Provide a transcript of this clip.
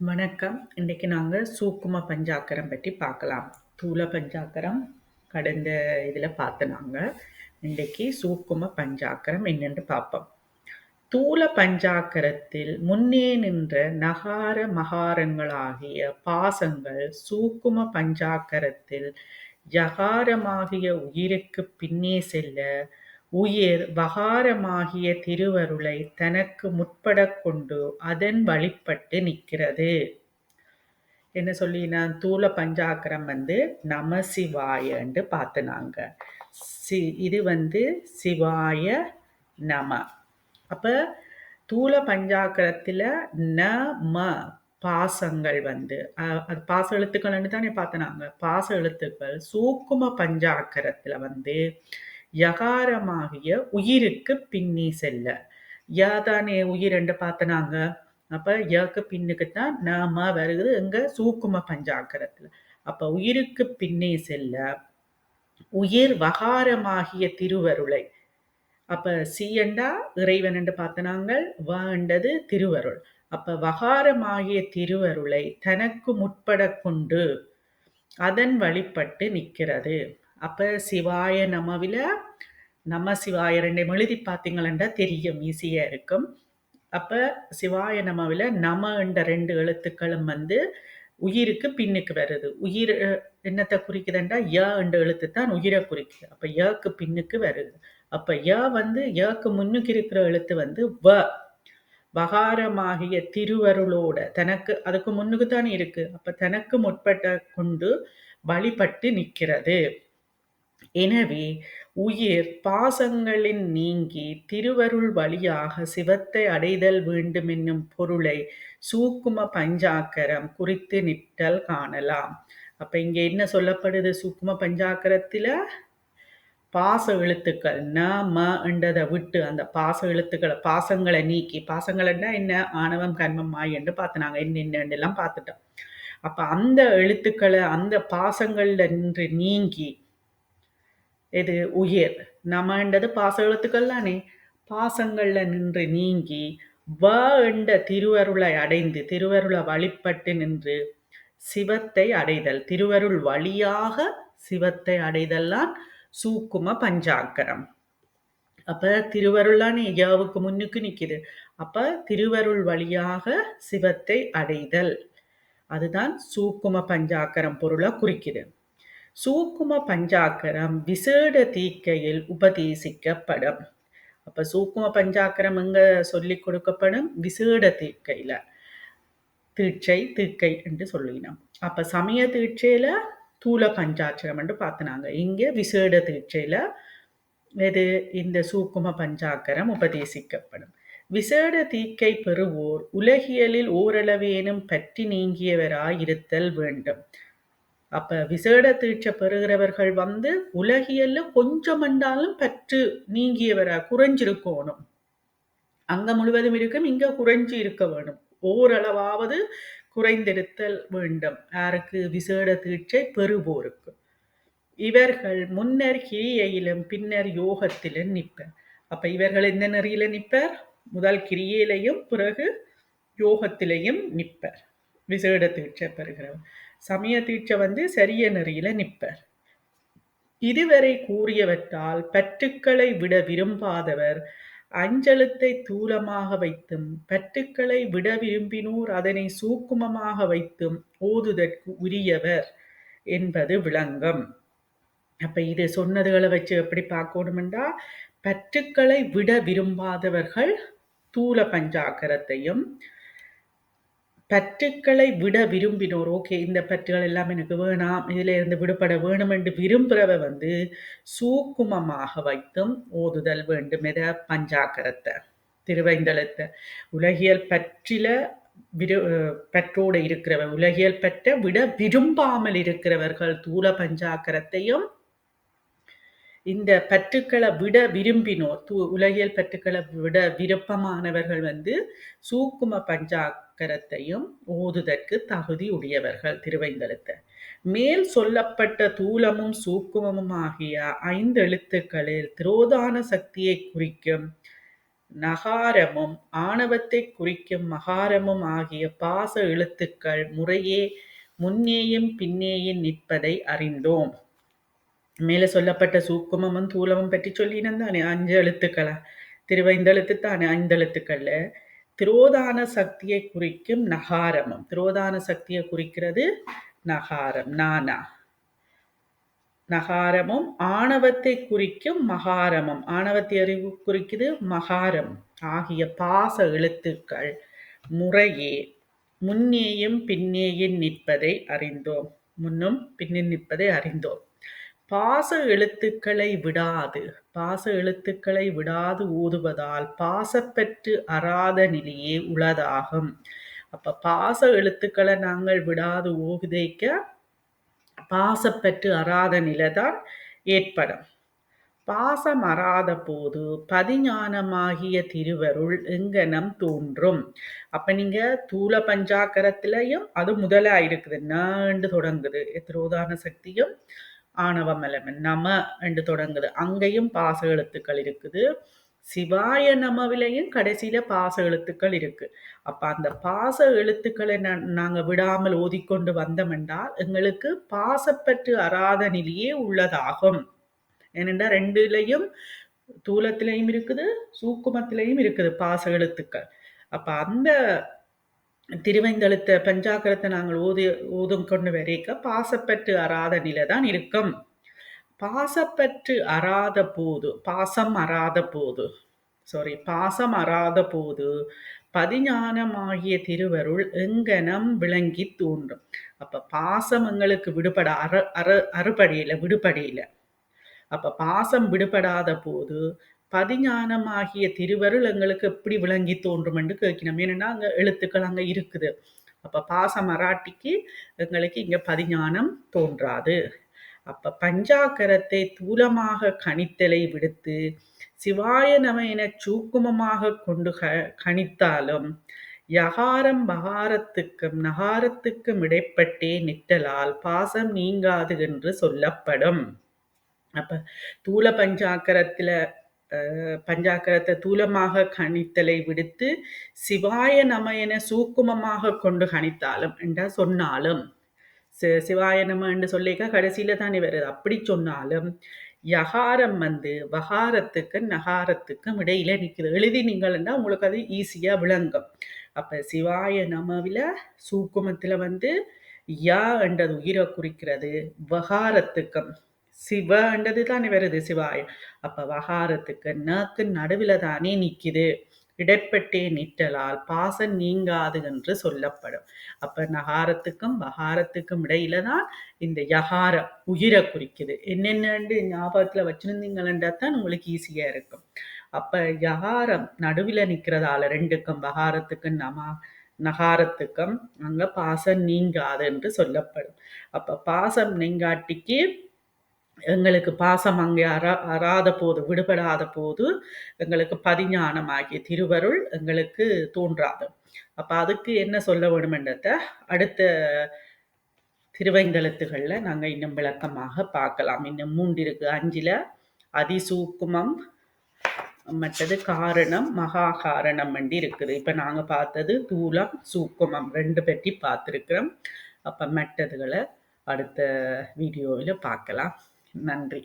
வணக்கம். இன்றைக்கி நாங்கள் சூக்கும பஞ்சாக்கரம் பற்றி பார்க்கலாம். தூல பஞ்சாக்கரம் கடந்த இதில் பார்த்தோம் நாங்கள் இன்றைக்கு சூக்கும பஞ்சாக்கரம் என்னென்று பார்ப்போம். தூள பஞ்சாக்கரத்தில் முன்னே நின்ற நகார மகாரங்களாகிய பாசங்கள் சூக்கும பஞ்சாக்கரத்தில் ஜகாரமாகிய உயிருக்கு பின்னே செல்ல உயிர் வகாரமாகிய திருவருளை தனக்கு முற்படக் கொண்டு அதன் வழிபட்டு நிற்கிறது. என்ன சொல்லினா தூள பஞ்சாக்கரம் வந்து நம சிவாயன்னு பார்த்துனாங்க சி இது வந்து சிவாய நம. அப்ப தூல பஞ்சாக்கரத்தில் ந ம பாசங்கள் வந்து அஹ், அது பாச எழுத்துக்கள்னு தானே பார்த்தனாங்க பாச எழுத்துக்கள் சூக்கும பஞ்சாக்கரத்துல வந்து யகாரமாகிய உயிருக்கு பின்னி செல்ல. யா தானே உயிர் என்று பார்த்தனாங்க. அப்ப யக்கு பின்னுக்கு தான் நாம வருது எங்க சூக்கும பஞ்சாக்கரத்துல அப்ப உயிருக்கு பின்னே செல்ல. உயிர் வகாரமாகிய திருவருளை. அப்ப சீயண்டா இறைவன் என்று பார்த்தனாங்கள் வாண்டது திருவருள். அப்ப வகாரமாகிய திருவருளை தனக்கு முற்பட கொண்டு அதன் வழிபட்டு நிற்கிறது. அப்போ சிவாய நமவில் நம சிவாய ரெண்டையும் எழுதி பார்த்தீங்களா தெரியும் ஈஸியாக இருக்கும். அப்போ சிவாய நமவில் நம என்ற ரெண்டு எழுத்துக்களும் வந்து உயிருக்கு பின்னுக்கு வருது. உயிர் என்னத்தை குறிக்குதுண்டா? ய என்ற எழுத்து தான் உயிரை குறிக்குது. அப்போ யக்கு பின்னுக்கு வருது. அப்போ ய வந்து யக்கு முன்னுக்கு இருக்கிற எழுத்து வந்து வ. வகாரமாகிய திருவருளோட தனக்கு அதுக்கு முன்னுக்கு தான் இருக்கு. அப்போ தனக்கு முற்பட்ட கொண்டு வழிபட்டு நிற்கிறது. எனவே உயிர் பாசங்களின் நீங்கி திருவருள் வழியாக சிவத்தை அடைதல் வேண்டும் என்னும் பொருளை சூக்கும பஞ்சாக்கரம் குறித்து நிற்றல் காணலாம். அப்ப இங்க என்ன சொல்லப்படுது சூக்கும பஞ்சாக்கரத்துல? பாச எழுத்துக்கள் ந ம என்றதை விட்டு அந்த பாச எழுத்துக்களை பாசங்களை நீக்கி பாசங்கள்னா என்ன? ஆணவம் கர்மம் மாய் என்று பார்த்து நாங்க என்ன எல்லாம் பார்த்துட்டோம். அப்ப அந்த எழுத்துக்களை அந்த பாசங்கள்ல நின்று நீங்கி இது உயிர். நமன்றது பாச எழுத்துக்கள் தானே பாசங்கள்ல நின்று நீங்கி வ என்ற திருவருளை அடைந்து திருவருளை வழிபட்டு நின்று சிவத்தை அடைதல். திருவருள் வழியாக சிவத்தை அடைதல்லாம் சூக்கும பஞ்சாக்கரம். அப்ப திருவருளானே ஏவுக்கு முன்னுக்கு நிற்கிது அப்ப திருவருள் வழியாக சிவத்தை அடைதல். அதுதான் சூக்கும பஞ்சாக்கரம் பொருளை குறிக்குது. சூக்கும பஞ்சாக்கரம் விசேட தீக்கையில் உபதேசிக்கப்படும். அப்ப சூக்கும பஞ்சாக்கரம் எங்க சொல்லிக் கொடுக்கப்படும்? விசேட தீக்கையில. தீட்சை தீக்கை என்று சொல்லினோம். அப்ப சமய தீட்சையில தூல பஞ்சாட்சரம் என்று பார்த்தனாங்க. இங்க விசேட தீட்சையில இது இந்த சூக்கும பஞ்சாக்கரம் உபதேசிக்கப்படும். விசேட தீக்கை பெறுவோர் உலகியலில் ஓரளவேனும் பற்றி நீங்கியவராய் இருத்தல் வேண்டும். அப்ப விசேட தீட்சை பெறுகிறவர்கள் வந்து உலகியல்ல கொஞ்சம் என்றாலும் பற்று நீங்கியவரா குறைஞ்சிருக்கணும். அங்க முழுவதும் இருக்கும் இங்க குறைஞ்சு இருக்க வேணும். ஓரளவாவது குறைந்திருத்தல் வேண்டும். யாருக்கு? விசேட தீட்சை பெறுவோருக்கு. இவர்கள் முன்னர் கிரியையிலும் பின்னர் யோகத்திலும் நிற்பர். அப்ப இவர்கள் எந்த நெறியில நிற்பர்? முதல் கிரியையிலையும் பிறகு யோகத்திலையும் நிற்பர். விசேட தீட்சை பெறுகிறவர். சமய தீட்சை வந்து சரிய நெறியில நிற்பர் இதுவரை கூறியவற்றால் பற்றுக்களை விட விரும்பாதவர் அஞ்சலத்தை தூலமாக வைத்தும் பற்றுக்களை விட விரும்பினோர் அதனை சூக்குமமாக வைத்தும் ஓதுதற்கு உரியவர் என்பது விளங்கம். அப்ப இது சொன்னதுகளை வச்சு எப்படி பார்க்கணுமெண்டா? பற்றுக்களை விட விரும்பாதவர்கள் தூல பஞ்சாக்கரத்தையும் பற்றுக்களை விட விரும்பினோர். ஓகே இந்த பற்றுகள் எல்லாம் எனக்கு வேணாம் இதில் இருந்து விடுபட வேணும் என்று விரும்புகிறவ வந்து சூக்குமமாக வைத்தும் ஓதுதல் வேண்டும் எத பஞ்சாக்கரத்தை திருவைந்தளத்தை உலகியல் பற்றில விரு பற்றோடு இருக்கிறவர் உலகியல் பற்ற விட விரும்பாமல் இருக்கிறவர்கள் தூல பஞ்சாக்கரத்தையும் இந்த பற்றுக்களை விட விரும்பினோர் தூ உலகியல் பற்றுக்களை விட விருப்பமானவர்கள் வந்து சூக்கும பஞ்சாக்கரத்தையும் ஓதுதற்கு தகுதி உடையவர்கள் திருவைந்தெழுத்த. மேல் சொல்லப்பட்ட தூலமும் சூக்குமமும் ஆகிய ஐந்து எழுத்துக்களில் திரோதான சக்தியை குறிக்கும் நகாரமும் ஆணவத்தை குறிக்கும் மகாரமும் ஆகிய பாச எழுத்துக்கள் முறையே முன்னேயும் பின்னேயும் நிற்பதை அறிந்தோம். மேலே சொல்லப்பட்ட சூக்குமமும் தூலமும் பற்றி சொல்லினேன் தானே? அஞ்சு எழுத்துக்களா? திருவைந்தெழுத்து தானே? ஐந்தெழுத்துக்கள்ல திரோதான சக்தியை குறிக்கும் நகாரமும். திரோதான சக்தியை குறிக்கிறது நகாரம். நானா? நகாரமும் ஆணவத்தை குறிக்கும் மகாரமும். ஆணவத்தை அறிவு குறிக்குது மகாரம். ஆகிய பாச எழுத்துக்கள் முறையே முன்னேயும் பின்னேயும் நிற்பதை அறிந்தோம். முன்னும் பின்னில் நிற்பதை அறிந்தோம். பாச எழுத்துக்களை விடாது. பாச எழுத்துக்களை விடாது ஓதுவதால் பாசப்பற்று அறாத நிலையே உளதாகும். அப்ப பாச எழுத்துக்களை நாங்கள் விடாது ஓகுதைக்க பாசப்பற்று அறாத நிலைதான் ஏற்படும். பாசம் அறாத போது பதிஞானமாகிய திருவருள் எங்கனம் தோன்றும். அப்ப நீங்க தூல பஞ்சாக்கரத்திலையும் அது முதலா இருக்குது நாண்டு தொடங்குது. திரோதான சக்தியும் ஆணவமலம் நம என்று தொடங்குது. அங்கேயும் பாச எழுத்துக்கள் இருக்குது. சிவாய நமவிலையும் கடைசியில பாச எழுத்துக்கள் இருக்கு. அப்ப அந்த பாச எழுத்துக்களை நாங்க விடாமல் ஓதிக்கொண்டு வந்தோம் என்றால் எங்களுக்கு பாசப்பற்று அறாத நிலையே உள்ளதாகும். ஏனென்றா ரெண்டுலையும் தூலத்திலையும் இருக்குது சூக்குமத்திலையும் இருக்குது பாச எழுத்துக்கள். அப்ப அந்த திருவைந்தழுத்த பஞ்சாக்கரத்தை நாங்கள் ஓதி ஓதும் கொண்டு வரைக்க பாசப்பற்று அறாத நிலை தான் இருக்கும். பாசப்பற்று அறாத போது பாசம் அறாத போது சாரி பாசம் அறாத போது பதிஞானமாகிய திருவருள் எங்கனம் விளங்கி தோன்றும். அப்போ பாசம் எங்களுக்கு விடுபட அற அற அறுபடையில விடுபடையில. அப்போ பாசம் விடுபடாத போது பதிஞானமாகிய திருவருள் எங்களுக்கு எப்படி விளங்கி தோன்றும் என்று கேட்கணும் ஏன்னா அங்க எழுத்துக்கள் அங்க இருக்குது. அப்ப பாச மராட்டிக்கு எங்களுக்கு இங்க பதிஞானம் தோன்றாது. அப்ப பஞ்சாக்கரத்தை தூலமாக கணித்தலை விடுத்து சிவாய நம சூக்குமமாக கொண்டு கணித்தாலும் யகாரம் பகாரத்துக்கும் நகாரத்துக்கும் இடைப்பட்டே நிட்டலால் பாசம் நீங்காது என்று சொல்லப்படும். அப்ப தூல பஞ்சாக்கரத்துல பஞ்சாக்கரத்தை தூலமாக கணித்தலை விடுத்து சிவாய நம என சூக்குமமாக கொண்டு கணித்தாலும் என்றா சொன்னாலும். சிவாய நம என்று சொல்லிக்க கடைசியில தானே வருது அப்படி சொன்னாலும் யகாரம் வந்து வகாரத்துக்கும் நகாரத்துக்கும் இடையில நிற்குது எழுதி நீங்கள்னா உங்களுக்கு அது ஈஸியா விளங்கும். அப்ப சிவாய நமவில சூக்குமத்துல வந்து யா என்றது உயிரை குறிக்கிறது வகாரத்துக்கும். சிவன்றது தானே வருது சிவாய. அப்ப வகாரத்துக்கு நக்கு நடுவில் தானே நிக்குது. இடைப்பட்டே நிற்றலால் பாசம் நீங்காது என்று சொல்லப்படும். அப்ப நகாரத்துக்கும் வகாரத்துக்கும் இடையில தான் இந்த யகாரம் உயிரை குறிக்குது. என்னென்னு ஞாபகத்துல வச்சிருந்தீங்களா தான் உங்களுக்கு ஈஸியா இருக்கும். அப்ப யகாரம் நடுவில் நிற்கிறதால ரெண்டுக்கும் வகாரத்துக்கும் நமா நகாரத்துக்கும் அங்க பாசம் நீங்காது என்று சொல்லப்படும். அப்ப பாசம் நீங்காட்டிக்கு எங்களுக்கு பாசம் அங்கே அறா அறாத போது விடுபடாத போது எங்களுக்கு பதிஞானமாகிய திருவருள் எங்களுக்கு தோன்றாது. அப்போ அதுக்கு என்ன சொல்ல வேணுமென்றத அடுத்த திருவைங்கலத்துகளில் நாங்கள் இன்னும் விளக்கமாக பார்க்கலாம். இன்னும் மூன்றிருக்கு. அஞ்சில் அதிசூக்குமம் மற்றது காரணம் மகா காரணம் வண்டி இருக்குது. இப்போ நாங்கள் பார்த்தது தூளம் சூக்குமம் ரெண்டு பற்றி பார்த்துருக்குறோம். அப்போ மற்றதுகளை அடுத்த வீடியோவில் பார்க்கலாம். நன்றி.